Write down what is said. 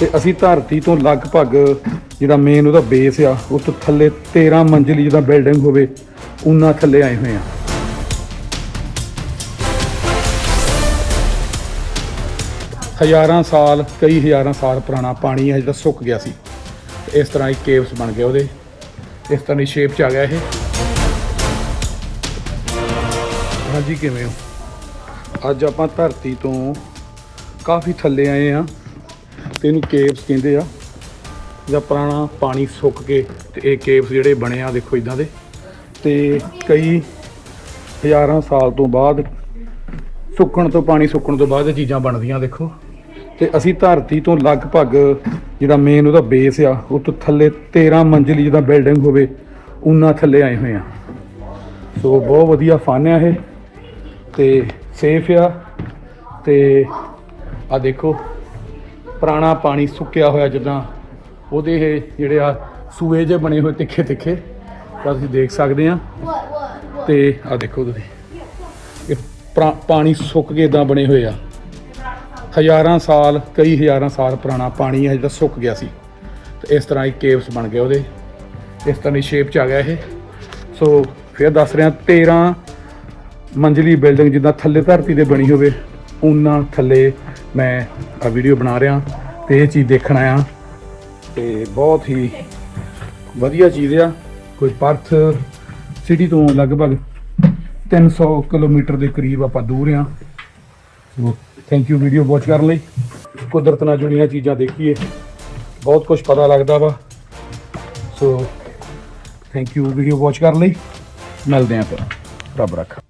ਤੇ ਅਸੀਂ ਧਰਤੀ ਤੋਂ ਲਗਭਗ ਜਿਹੜਾ ਮੇਨ ਉਹਦਾ ਬੇਸ ਆ ਉਹ ਤੋਂ ਥੱਲੇ 13 ਮੰਜ਼ਲੀ ਜਿਹਦਾ ਬਿਲਡਿੰਗ ਹੋਵੇ, ਉਹਨਾਂ ਥੱਲੇ ਆਏ ਹੋਏ ਆ। ਹਜ਼ਾਰਾਂ ਸਾਲ, ਕਈ ਹਜ਼ਾਰਾਂ ਸਾਲ ਪੁਰਾਣਾ ਪਾਣੀ ਹੈ, ਜਿਹੜਾ ਸੁੱਕ ਗਿਆ ਸੀ। ਤੇ ਇਸ ਤਰ੍ਹਾਂ ਹੀ ਕੇਵਸ ਬਣ ਗਏ ਉਹਦੇ। ਇਸ ਤਰ੍ਹਾਂ ਦੀ ਸ਼ੇਪ ਚ ਆ ਗਿਆ ਇਹ। ਹਾਂਜੀ, ਕਿਵੇਂ ਹੋ? ਅੱਜ ਆਪਾਂ ਧਰਤੀ ਤੋਂ ਕਾਫੀ ਥੱਲੇ ਆਏ ਆ ਤੇ ਇਹਨੂੰ ਕੇਵਸ ਕਹਿੰਦੇ ਆ। ਜਾਂ ਪੁਰਾਣਾ ਪਾਣੀ ਸੁੱਕ ਕੇ ਤੇ ਇਹ ਕੇਵਸ ਜਿਹੜੇ ਬਣੇ ਆ, ਦੇਖੋ ਇਦਾਂ ਦੇ। ਤੇ ਕਈ ਹਜ਼ਾਰਾਂ ਸਾਲ ਤੋਂ ਬਾਅਦ ਸੁੱਕਣ ਤੋਂ, ਪਾਣੀ ਸੁੱਕਣ ਤੋਂ ਬਾਅਦ ਇਹ ਚੀਜ਼ਾਂ ਬਣਦੀਆਂ, ਦੇਖੋ। ਤੇ ਅਸੀਂ ਧਰਤੀ ਤੋਂ ਲਗਭਗ ਜਿਹੜਾ ਮੇਨ ਉਹਦਾ ਬੇਸ ਆ, ਉਹ ਤੋਂ ਥੱਲੇ 13 ਮੰਜ਼ਲੀ ਜਿਹਦਾ ਬਿਲਡਿੰਗ ਹੋਵੇ, ਉਹਨਾਂ ਥੱਲੇ ਆਏ ਹੋਏ ਆ। ਸੋ ਬਹੁਤ ਵਧੀਆ ਫਨ ਆ ਇਹ। ਤੇ ਸੇਫ ਆ। ਤੇ ਆ ਦੇਖੋ ਪੁਰਾਣਾ ਪਾਣੀ ਸੁੱਕਿਆ ਹੋਇਆ ਜਿੱਦਾਂ ਉਹਦੇ ਇਹ ਜਿਹੜੇ ਆ ਸੂਏ ਜੇ ਬਣੇ ਹੋਏ ਤਿੱਖੇ ਤਿੱਖੇ, ਤਾਂ ਤੁਸੀਂ ਦੇਖ ਸਕਦੇ ਆ। ਤੇ ਆ ਦੇਖੋ ਤੁਸੀਂ, ਇਹ ਪੁਰਾ- ਪਾਣੀ ਸੁੱਕ ਕੇ ਇਦਾਂ ਬਣੇ ਹੋਏ ਆ। ਹਜ਼ਾਰਾਂ ਸਾਲ, ਕਈ ਹਜ਼ਾਰਾਂ ਸਾਲ ਪੁਰਾਣਾ ਪਾਣੀ ਹੈ ਜਿਹੜਾ ਸੁੱਕ ਗਿਆ ਸੀ। ਤੇ ਇਸ ਤਰ੍ਹਾਂ ਹੀ ਕੇਵਸ ਬਣ ਗਏ ਉਹਦੇ। ਇਸ ਤਰ੍ਹਾਂ ਦੀ ਸ਼ੇਪ ਚ ਆ ਗਿਆ ਇਹ। ਸੋ ਫਿਰ ਦੱਸ ਰਿਹਾ 13 ਮੰਜ਼ਲੀ ਬਿਲਡਿੰਗ ਜਿੱਦਾਂ ਥੱਲੇ ਧਰਤੀ ਤੇ ਬਣੀ ਹੋਵੇ। ਉਹਨਾਂ ਥੱਲੇ ਮੈਂ ਆ ਵੀਡੀਓ ਬਣਾ ਰਿਹਾ ਤੇ ਇਹ ਚੀਜ਼ ਦੇਖਣ ਆਇਆ। ਤੇ ਬਹੁਤ ਹੀ ਵਧੀਆ ਚੀਜ਼ ਆ। ਕੋਈ ਪਰਥ ਸਿਟੀ ਤੋਂ ਲਗਭਗ 300 ਕਿਲੋਮੀਟਰ ਦੇ ਕਰੀਬ ਆਪਾਂ ਦੂਰ ਆ। So thank you video watch ਕਰਨ ਲਈ। ਕੁਦਰਤ ਨਾਲ ਜੁੜੀਆਂ ਚੀਜ਼ਾਂ ਦੇਖੀਏ। ਬਹੁਤ ਕੁਝ ਪਤਾ ਲੱਗਦਾ ਵਾ। So thank you video watch ਕਰਨ ਲਈ। ਮਿਲਦੇ ਆਂ ਫਿਰ। ਰੱਬ ਰੱਖਾ।